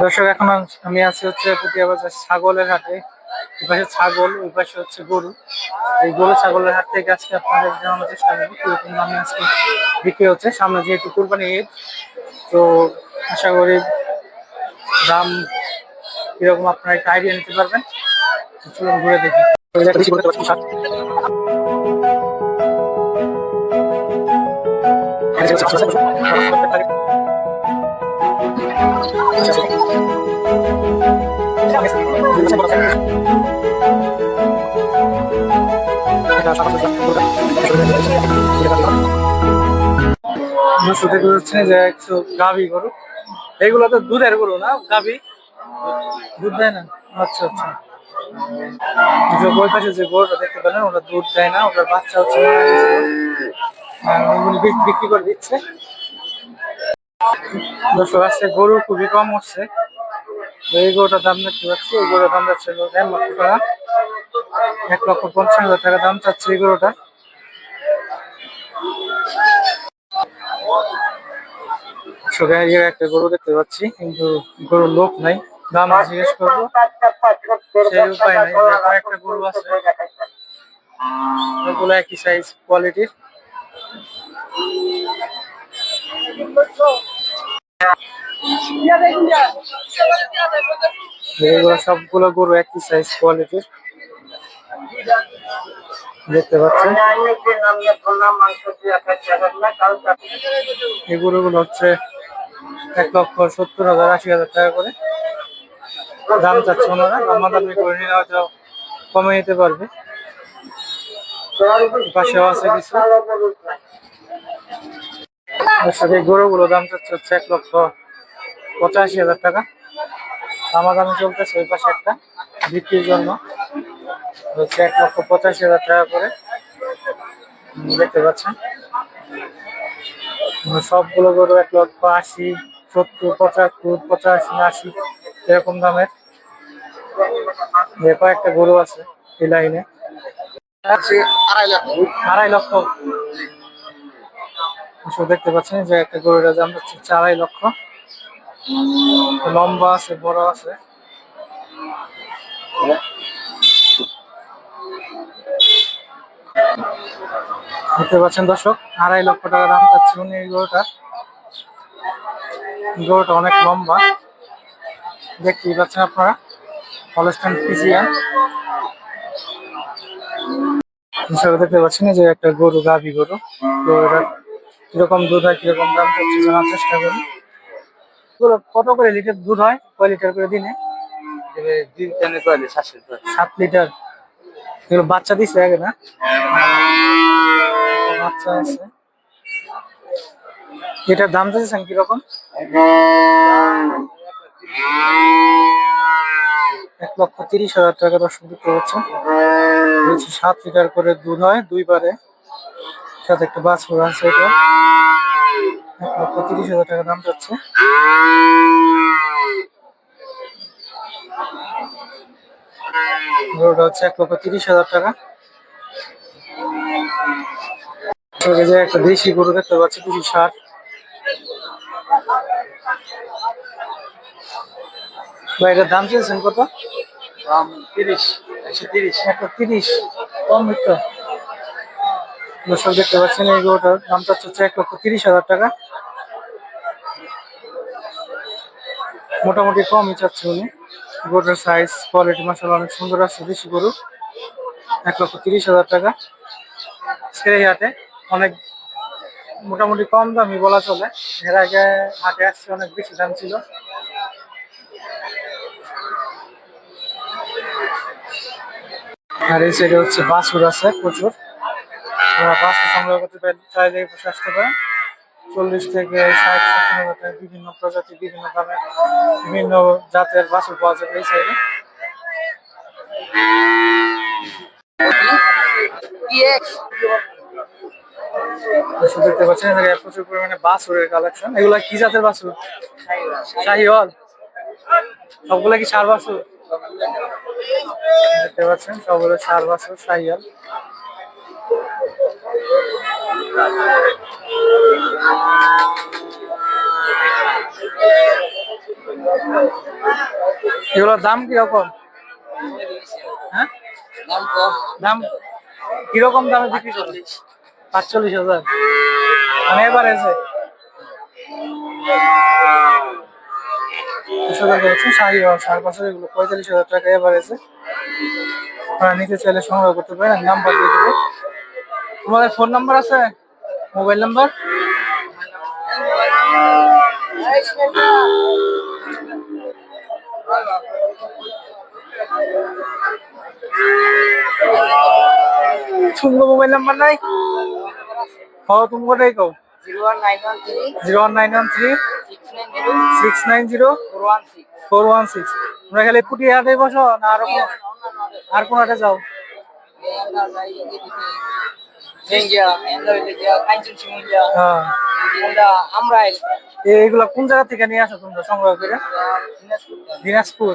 দর্শক, এখন আমি আছি হচ্ছে পুটিয়া বাজার ছাগলের হাটে। ওই পাশে ছাগল ওই পাশে হচ্ছে গরু। এই গরু, ছাগলের হাট থেকে আজকে আপনাদের জানানোর চেষ্টা করব, কীরকম দামে আজকে বিক্রি হচ্ছে। সামনে যেহেতু কুরবানি ঈদ, তো আশা করি দাম কীরকম আপনারা একটা আইডিয়া নিতে পারবেন। চলুন ঘুরে দেখি। গাভি গরু। এইগুলো তো দুধের গরু না, গাভি? দুধ দেয় না? আচ্ছা আচ্ছা। যে ওই পাশে যে গরুটা দেখতে পেলেন ওটা দুধ দেয় না, ওটার বাচ্চা হচ্ছে বিক্রি করে দিচ্ছে। দর্শক আসছে গরু খুবই কম হচ্ছে। এই গরুটার দাম দেখতে পাচ্ছি, এই গরুটার দাম যাচ্ছে এক লক্ষ টাকা। এক লক্ষ পঞ্চাশ হাজার টাকা দাম চাচ্ছে এই গরুটা। একটা গরু দেখতে পাচ্ছি, কিন্তু গরুর লোক নাই। দাম জিজ্ঞেস করব। সেই উপায় নাই একটা গরু আছে, ওগুলো একই সাইজ কোয়ালিটির এগুলো সবগুলো গরু একই সাইজ কোয়ালিটির দেখতে পাচ্ছেন? এই গরুগুলো হচ্ছে এক লক্ষ সত্তর হাজার, আশি হাজার টাকা করে। দাম চাচ্ছে ওনারা। দামাদামি করে নিলে হয়তো কমে নিতে পারবে। পাশেও আছে কিছু। এই গরুগুলো দাম চাচ্ছে হচ্ছে এক লক্ষ পঁচাশি হাজার টাকা। দামাদামি চলতেছে ওই পাশে একটা বিক্রির জন্য। হচ্ছে এক লক্ষ পঁচাশি হাজার টাকা করে। দেখতে পাচ্ছেন। সবগুলো গরু এক লক্ষ আশি সত্তর পঁচাত্তর পঁচাশি আশি এরকম দামের। কয়েকটা গরু আছে এই লাইনে। আড়াই লক্ষ। দেখতে পাচ্ছেন যে একটা গরুর দাম হচ্ছে আড়াই লক্ষ। লম্বা আছে, বড় আছে। দেখতে পাচ্ছেন দর্শক, আড়াই লক্ষ টাকা দাম চাচ্ছে উনি এই গরুটার গরুটা অনেক লম্বা। দেখতেই পাচ্ছেন আপনারা, হলস্টাইন ফিজিয়ান। দেখতে পাচ্ছেন যে একটা গরু, গাভি গরু। এটা কীরকম দুধ হয় কীরকম দাম চাচ্ছে জানার চেষ্টা করি। এগুলো কত করে লিটার দুধ হয় কয় লিটার করে দিনে? দিন কেন করে সাত লিটার। এগুলো বাচ্চা দিছে আগে না? বাচ্চা আছে। এটার দাম চাইছেন কীরকম? এক লক্ষ তিরিশ হাজার টাকা দর্শক বিক্রি হচ্ছে। সাত লিটার করে দুধ হয় দুইবারে। সাথে একটা বাছুর আছে এটা। এক লক্ষ তিরিশ হাজার টাকা দাম যাচ্ছে। গরুটা হচ্ছে এক লক্ষ তিরিশ হাজার টাকা। যে একটা দেশি গরু দেখতে পাচ্ছি দুশো ষাট এটার দাম চেয়েছেন কত? দাম তিরিশ একশো তিরিশ। একটা তিরিশ। কম একটু দর্শক দেখতে পাচ্ছেন, এই গরুটার দাম চাচ্ছে হচ্ছে এক লক্ষ তিরিশ হাজার টাকা। মোটামুটি কমই চাচ্ছে উনি। গরুটার সাইজ কোয়ালিটি মাসাল অনেক সুন্দর আছে, দেশি গরু। এক লক্ষ তিরিশ হাজার টাকা। ছেড়ে হাটে অনেক মোটামুটি কম দামই বলা চলে। এর আগে হাটে আসছে অনেক বেশি দাম ছিল। আর এই সাইডে হচ্ছে বাছুর আছে প্রচুর। বাছুর সংগ্রহ করতে পারে চাইলে পাশে আসতে পারেন। চল্লিশ থেকে ষাট সত্তর হাজার টাকা বিভিন্ন প্রজাতি বিভিন্ন দামে বিভিন্ন জাতের বাছুর পাওয়া যাবে এই সাইডে। দেখতে পাচ্ছেন এখানে প্রচুর পরিমাণে বাছুরের কালেকশন এগুলা কি জাতের বাছুর? শাহিওয়াল। সবগুলা কি সার বাছুর? দেখতে পাচ্ছেন সবগুলো সার বাছুর শাহিয়াল এগুলোর দাম কীরকম? হ্যাঁ? দাম কীরকম দামে বিক্রি করে পাঁচচল্লিশ হাজার। মানে এবার এসে। সাড়ে এগুলো। পঁয়তাল্লিশ হাজার টাকা এবার এসে। নিতে চাইলে সংগ্রহ করতে পারেন নাম্বার দিয়ে দেবো। তোমাদের ফোন নাম্বার আছে? Mobile number? মোবাইল নাম্বার নাই? হ তুমি কোথায় কও। Zero one nine one three, zero one nine one three, six nine zero, four one six. তোমরা খালি পুটিয়া হাটে বসো না আরও আর কোন যাও। সিমুলিয়া হ্যাঁ। এইগুলা কোন জায়গা থেকে নিয়ে আসো তোমরা সংগ্রহ করে? দিনাজপুর।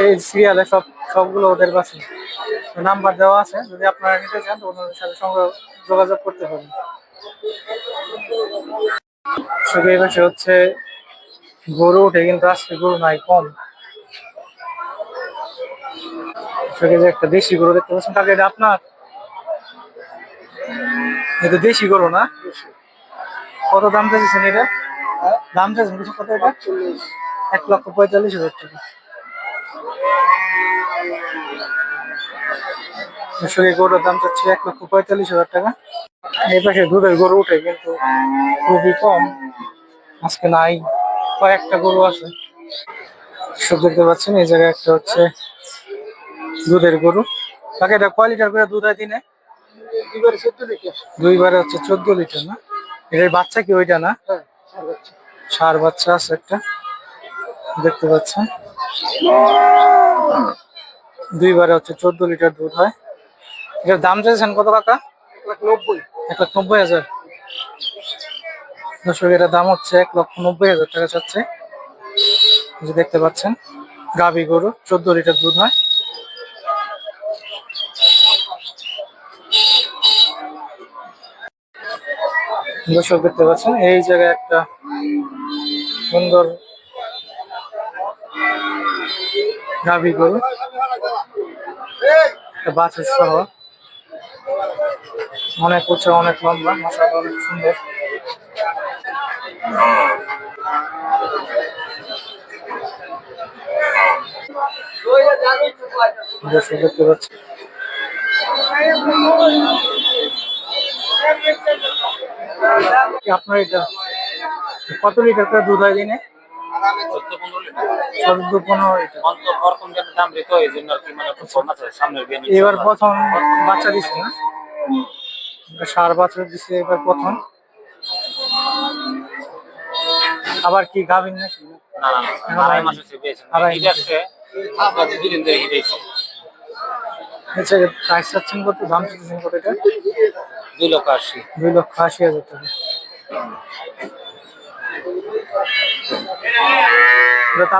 এই সিরিয়ালে সব সবগুলো ওদের কাছে নাম্বার দেওয়া আছে। যদি আপনারা নিতে চান তো ওনাদের সাথে সংগ্রহ যোগাযোগ করতে হবে শুধু এই হচ্ছে গরু উঠে কিন্তু আজকে গরু নাই কম। যে একটা দেশি গরু দেখতে পাচ্ছেন কাকে এটা আপনার? এটা দেশি গরু না? কত দাম চাইছেন এটা? দাম চাইছেন কিছু কত এটা? এক লক্ষ পঁয়তাল্লিশ হাজার টাকা। এই গরুর দাম চাচ্ছে এক লক্ষ পঁয়তাল্লিশ হাজার টাকা। গরু উঠে কিন্তু খুবই কম। আজকে নাই, কয়েকটা গরু আছে। সব দেখতে পাচ্ছেন, এই জায়গায় একটা হচ্ছে দুধের গরু। তাকে এটা কয় লিটার করে দুধ হয় দিনে? দুইবার হচ্ছে চোদ্দ লিটার না? এটার বাচ্চা কি ওইটা না? হ্যাঁ সার বাচ্চা। আছে একটা। দেখতে পাচ্ছেন? দুইবারে হচ্ছে চোদ্দ লিটার দুধ হয়। এটার দাম চাইছেন কত টাকা এক লাখ নব্বই। হাজার। দর্শক এটার দাম হচ্ছে এক লক্ষ নব্বই হাজার টাকা চাচ্ছে। দেখতে পাচ্ছেন গাভী গরু চোদ্দ লিটার দুধ হয়। দর্শক দেখতে পাচ্ছেন, এই জায়গায় একটা সুন্দর গাভী গরু বাছুর সহ। অনেক উঁচু অনেক লম্বা মশাল অনেক সুন্দর। দেখতে পাচ্ছি আপনার এটা কত লিটার করে দুধ হয় দিনে? এবার প্রথম বাচ্চা দিছে না? সার বাচ্চা দিছে এবার প্রথম। আবার কি গাভিন নাকি? না না প্রাইস চাচ্ছেন কত? দাম চাচ্ছেন কত এটা? দুই লক্ষ আশি। দুই লক্ষ আশি হাজার টাকা।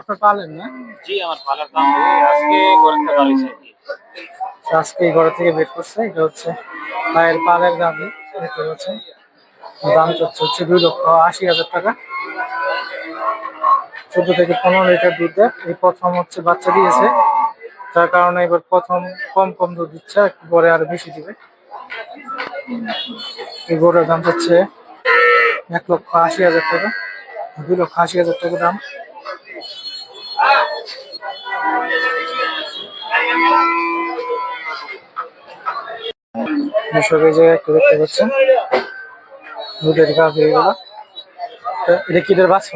আপনার পালেন না? জি আমার পালার দাম আজকে ঘর থেকে বের করছে এটা হচ্ছে মায়ের পালের দামি দেখতে পাচ্ছেন দাম চাচ্ছে হচ্ছে দুই লক্ষ আশি হাজার টাকা। চোদ্দ থেকে পনেরো লিটার দুধ দেয়। এই প্রথম হচ্ছে বাচ্চা দিয়েছে যার কারণে এবার প্রথম কম কম দুধ দিচ্ছে পরে আরও বেশি দিবে। এই গরুর দাম চাচ্ছে এক লক্ষ আশি হাজার টাকা দুই লক্ষ আশি হাজার টাকা দাম। দর্শক এই জায়গায় একটু দেখতে পাচ্ছেন দুধের এটা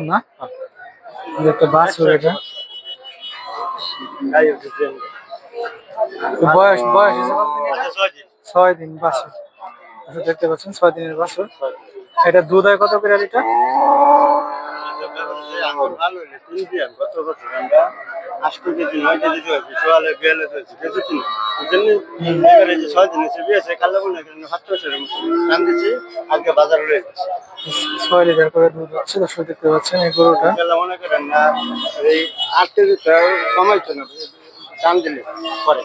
না? একটা এটা। বয়স বয়স ছয় দিন বাছুর আচ্ছা, দেখতে পাচ্ছেন ছয় দিনের বাছুর এটা দুধ হয় কত করে রয়েছে ছয় লিটার করে দুধ হচ্ছে দর্শক দেখতে পাচ্ছেন এই গরুটা। আট কেজি কমাইতো না দাম দিলে পরে।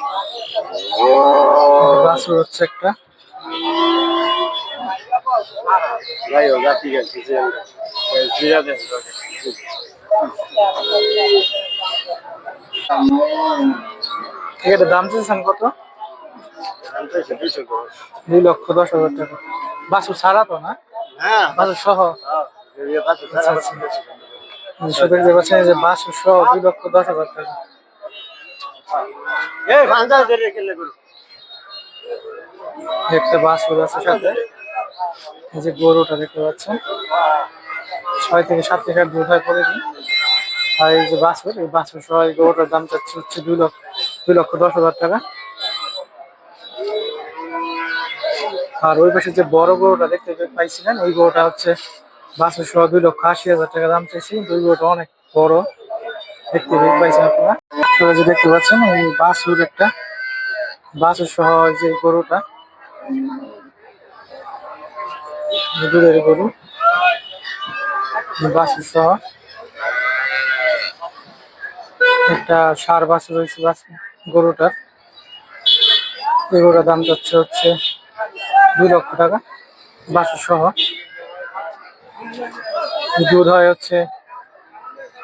বাছুর হচ্ছে একটা। ভাই ও জিরা দেন এটা দাম চেয়েছেন কত? দুই লক্ষ দশ হাজার টাকা। বাসু ছাড়া তো না? হ্যাঁ বাসু সহ? আচ্ছা আচ্ছা। যে বাসু সহ দুই লক্ষ দশ হাজার টাকা। বাসুর আছে সাথে। এই যে গরুটা দেখতে সাত আর এই যে সহ গরুটার হচ্ছে দুই লক্ষ দুই লক্ষ দশ হাজার টাকা। আর ওই পাশে যে বড় গরুটা দেখতে পাইছিলেন, ওই গরুটা হচ্ছে বাছুর সহ দুই লক্ষ আশি হাজার টাকা দাম চাইছি। ওই গরুটা অনেক বড়। দেখতে পাইছেন আপনারা। আপনারা যে দেখতে পাচ্ছেন ওই বাছুর একটা বাছুর সহ যে গরুটা। দুধের গরু বাছুর সহ। একটা সার বাছুর রয়েছে বাছুর গরুটার। এই গরুটার দাম যাচ্ছে হচ্ছে দুই লক্ষ টাকা বাছুর সহ। দুধ হয় হচ্ছে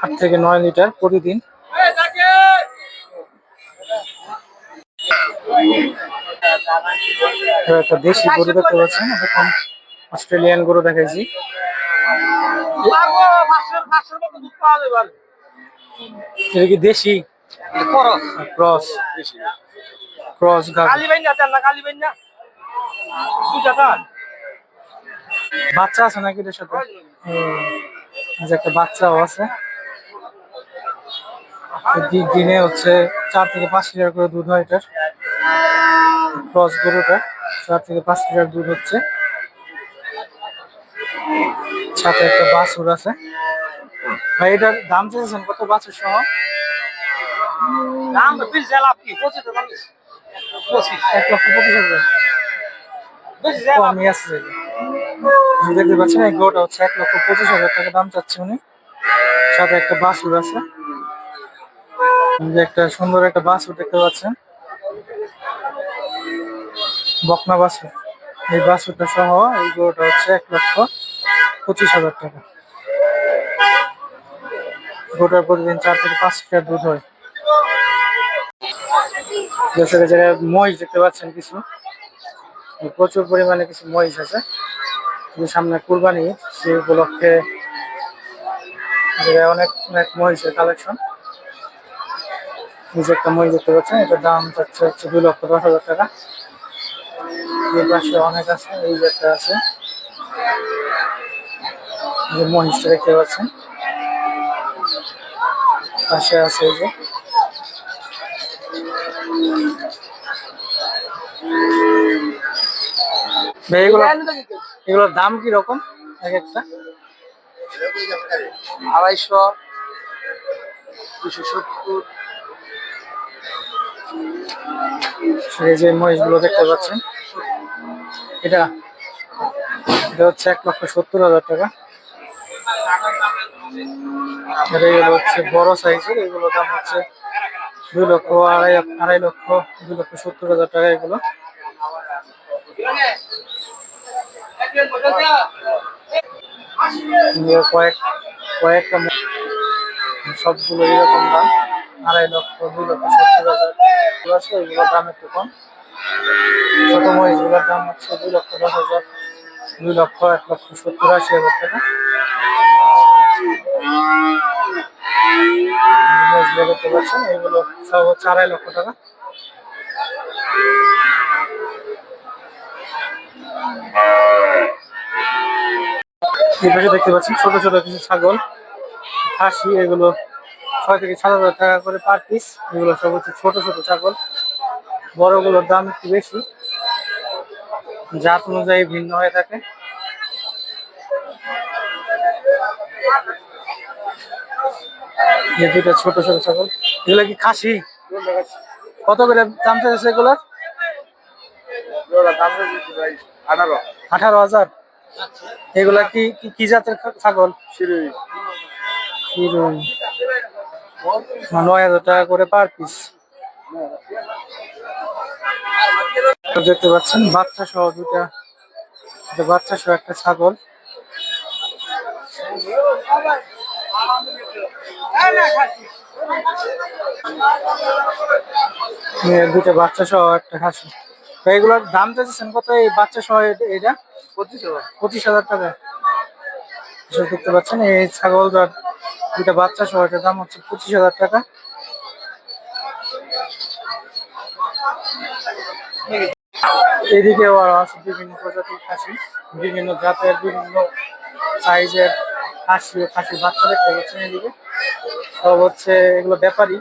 আট থেকে নয় লিটার প্রতিদিন এবার একটা দেশি গরু দেখতে পাচ্ছেন, এখন অস্ট্রেলিয়ান গরু দেখাইছি। এটা কি দেশি? ক্রস। ক্রস বাচ্চা আছে নাকি এটার সাথে? যে একটা বাচ্চাও আছে। দিনে হচ্ছে চার থেকে পাঁচ লিটার করে দুধ হয় এটার। ক্রস গরুটা চার থেকে পাঁচ লিটার দুধ হচ্ছে। সাথে একটা বাছুর আছে। ভাই এটার দাম চেয়েছেন কত বাছুর সহ? এক লক্ষ পঁচিশ হাজার। আছে দেখতে পাচ্ছেন এই হচ্ছে এক লক্ষ পঁচিশ হাজার টাকা দাম চাচ্ছে উনি। সাথে একটা বাছুর আছে। একটা সুন্দর একটা বাছুর দেখতে পাচ্ছেন। বকনা বাছুর এই বাছুরটা সহ এই গরুটা হচ্ছে এক লক্ষ পঁচিশ হাজার টাকা। গরুটার প্রতিদিন চার থেকে পাঁচ লিটার দুধ হয়। মহিষ দেখতে পাচ্ছেন কিছু। প্রচুর পরিমাণে কিছু মহিষ আছে। সামনে কুরবানি সেই উপলক্ষে অনেক অনেক মহিষের কালেকশন। নিজে একটা মহিষ দেখতে পাচ্ছেন, এটার দাম যাচ্ছে হচ্ছে দুই লক্ষ দশ হাজার টাকা। এই পাশে অনেক আছে এই যে একটা আছে। যে মহিষটা দেখতে পাচ্ছেন। পাশে আছে এই যে। এগুলো এগুলোর দাম কি রকম? এক একটা। আড়াইশো দুশো সত্তর। এই যে মহিষগুলো দেখতে পাচ্ছেন। এটা এটা হচ্ছে এক লক্ষ সত্তর হাজার টাকা। আর হচ্ছে বড় সাইজের এগুলো দাম হচ্ছে দুই লক্ষ আড়াই আড়াই লক্ষ, দুই লক্ষ সত্তর হাজার টাকা এগুলো। কয়েক কয়েকটা সবগুলো এরকম দাম, আড়াই লক্ষ, দুই লক্ষ সত্তর হাজার। এগুলো এগুলোর দাম একটু কম। ছোট মহিষগুলোর দাম হচ্ছে দুই লক্ষ দশ হাজার, দুই লক্ষ এক লক্ষ সত্তর আশি হাজার টাকা। দেখতে পাচ্ছেন এগুলো লক্ষ টাকা। দেখতে পাচ্ছেন ছোট ছোট কিছু ছাগল, খাসি, এগুলো ছয় থেকে সাত হাজার টাকা করে পার পিস এগুলো সব হচ্ছে ছোট ছোট ছাগল। বড়গুলোর দাম একটু বেশি। জাত অনুযায়ী ভিন্ন হয়ে থাকে। ছোট ছোট ছাগল। এগুলো কি খাসি? কত করে দাম চাইছে এগুলোর? আঠারো হাজার। এগুলা কি কি- জাতের ছাগল? নয় হাজার টাকা করে পার পিস। দেখতে পাচ্ছেন বাচ্চা সহ দুটা বাচ্চা সহ একটা ছাগল। দুটো বাচ্চা সহ একটা খাসি। তো এগুলোর দাম চাইছেন কত? এই বাচ্চা সহ এটা পঁচিশ হাজার পঁচিশ হাজার টাকা। দেখতে পাচ্ছেন এই ছাগলটার দুটা বাচ্চা সহ এটার দাম হচ্ছে পঁচিশ হাজার টাকা। এদিকেও আরও আছে বিভিন্ন প্রজাতির খাসি, বিভিন্ন জাতের, বিভিন্ন সাইজের খাসি ও খাসির বাচ্চা দেখতে পাচ্ছেন এদিকে। সব হচ্ছে এগুলো ব্যাপারী।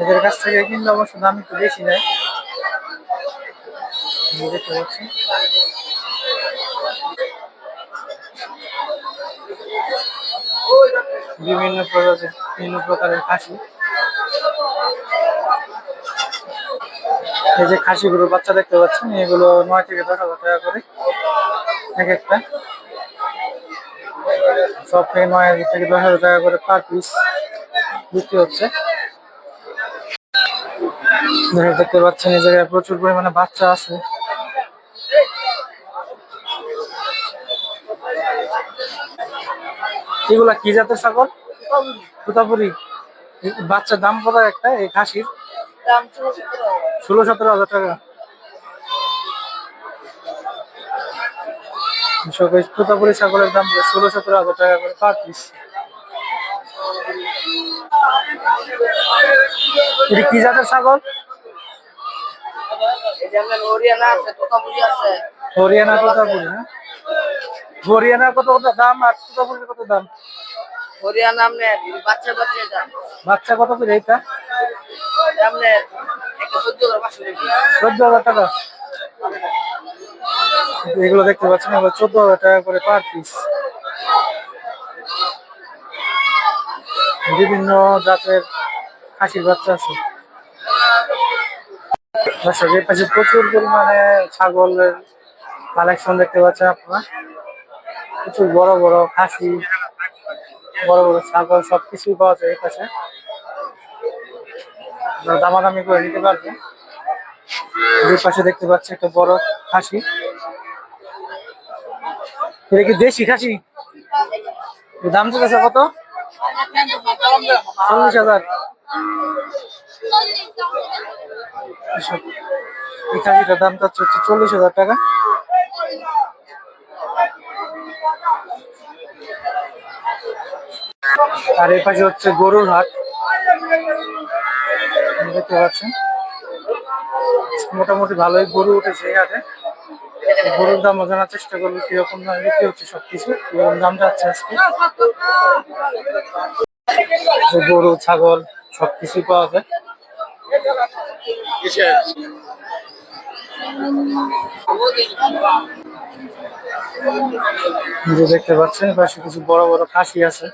এদের কাছ থেকে কিনলে অবশ্য দাম একটু বেশি নেয়। দেখতে পাচ্ছি বিভিন্ন প্রজাতির, বিভিন্ন প্রকারের খাসি। এই যে খাসিগুলোর বাচ্চা দেখতে পাচ্ছেন এগুলো নয় থেকে দশ হাজার টাকা করে এক একটা। সব থেকে নয় হাজার থেকে দশ হাজার টাকা করে পার পিস বিক্রি হচ্ছে। দেখে দেখতে পাচ্ছেন এই জায়গায় প্রচুর পরিমাণে বাচ্চা আছে। এগুলা কি জাতের ছাগল? তুতাপুরি বাচ্চার দাম কত একটা? এই খাসির? ষোলো সতেরো হাজার টাকা। সব ছাগলের দাম ষোলো সতেরো হাজার টাকা করে পার পিস। এটা কি জাতের ছাগল? হরিয়ানা আছে তোতাপুরি তুতাপুরি হ্যাঁ? হরিয়ানা কত কত দাম আর তুতাপুরির কত দাম? হরিয়ানা আপনার বাচ্চা বাচ্চা দাম। বাচ্চা কত করে এটা? আপনার একটা চোদ্দ হাজার পাঁচশো টাকা চোদ্দ হাজার টাকা? এগুলো দেখতে পাচ্ছেন এগুলো চোদ্দ হাজার টাকা করে পার পিস বিভিন্ন জাতের খাসির বাচ্চা আছে। দর্শক এর পাশে প্রচুর পরিমাণে ছাগলের কালেকশন দেখতে পাচ্ছেন আপনারা। প্রচুর বড় বড় খাসি। বড় বড় ছাগল সবকিছুই পাওয়া যায় এই পাশে। দামাদামি করে নিতে পারবেন দুই পাশে দেখতে পাচ্ছি একটা বড় খাসি। এটা কি দেশি খাসি? এর দাম চলেছে কত? চল্লিশ হাজার। এই খাসিটার দাম চাচ্ছে হচ্ছে চল্লিশ হাজার টাকা। আর এই পাশে হচ্ছে গরুর হাট। দেখতে পাচ্ছেন। মোটামুটি ভালোই গরু উঠেছে হাটে। গরুর দাম জানার চেষ্টা করব কীরকম দাম, বিক্রি হচ্ছে সবকিছু, কীরকম দাম যাচ্ছে আজকে। গরু, ছাগল সবকিছুই পাওয়া যায়। দেখতে পাচ্ছেন পাশে কিছু বড় বড় খাসি আছে।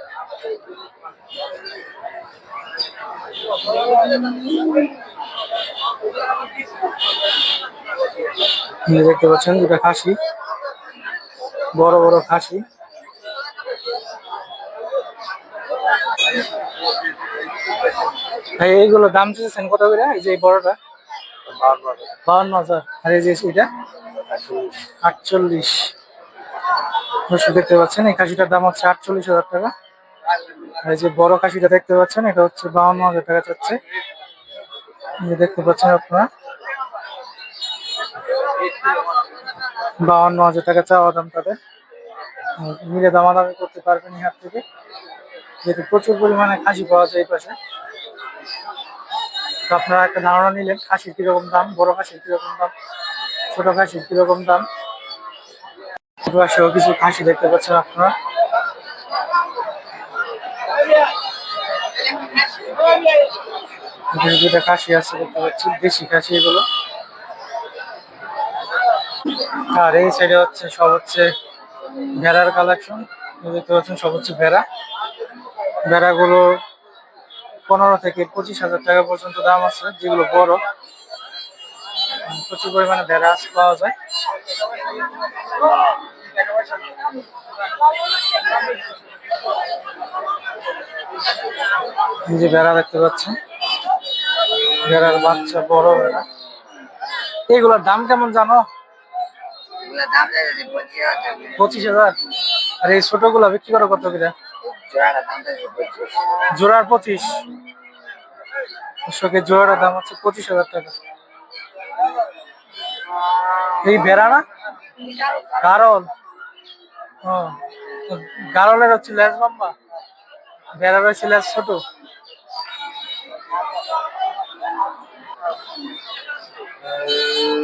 দেখতে পাচ্ছেন দুটা খাসি। বড় বড় খাসি। ভাই, এইগুলো দাম চেয়েছেন কত করে? এই যে বড়টা? বাউন্ন হাজার। আর এই যে এটা আটচল্লিশ। দেখতে পাচ্ছেন, এই খাসিটার দাম হচ্ছে আটচল্লিশ হাজার টাকা। এই যে বড় খাসিটা দেখতে পাচ্ছেন, এটা হচ্ছে বাউন্ন হাজার টাকা চাচ্ছে দেখতে পাচ্ছেন আপনারা। বাউন্ন হাজার টাকা চাওয়া দাম তাদের। মিলে দামাদামি করতে পারবেন হাট থেকে। যেহেতু প্রচুর পরিমাণে খাসি পাওয়া যায় এই পাশে। তো আপনারা একটা ধারণা নিলেন, খাসির কীরকম দাম, বড় খাসির কীরকম দাম, ছোট খাসির কীরকম দাম। কিছু খাসি দেখতে পাচ্ছেন আপনারা। এখানে খাসি আছে দেখতে পাচ্ছি, দেশি খাসি এগুলো। আর এই সাইডে হচ্ছে সব হচ্ছে ভেড়ার কালেকশন দেখতে পাচ্ছেন সব হচ্ছে ভেড়া। ভেড়াগুলো পনেরো থেকে পঁচিশ হাজার টাকা পর্যন্ত দাম আছে, যেগুলো বড়। প্রচুর পরিমাণে ভেড়া আছে পাওয়া যায়। যে ভেড়া দেখতে পাচ্ছেন। ভেড়ার বাচ্চা বড় ভেড়া। এগুলোর দাম কেমন জানো? পঁচিশ হাজার আর এই ছোটগুলো বিক্রি করো কত পঁচিশ। জোড়ার পঁচিশ। দর্শকের জোড়ার দাম হচ্ছে পঁচিশ হাজার টাকা। এই বেড়া না? গারল। গারলের হচ্ছে লেজ লম্বা। বেড়ার হচ্ছে লেজ ছোট। Yeah.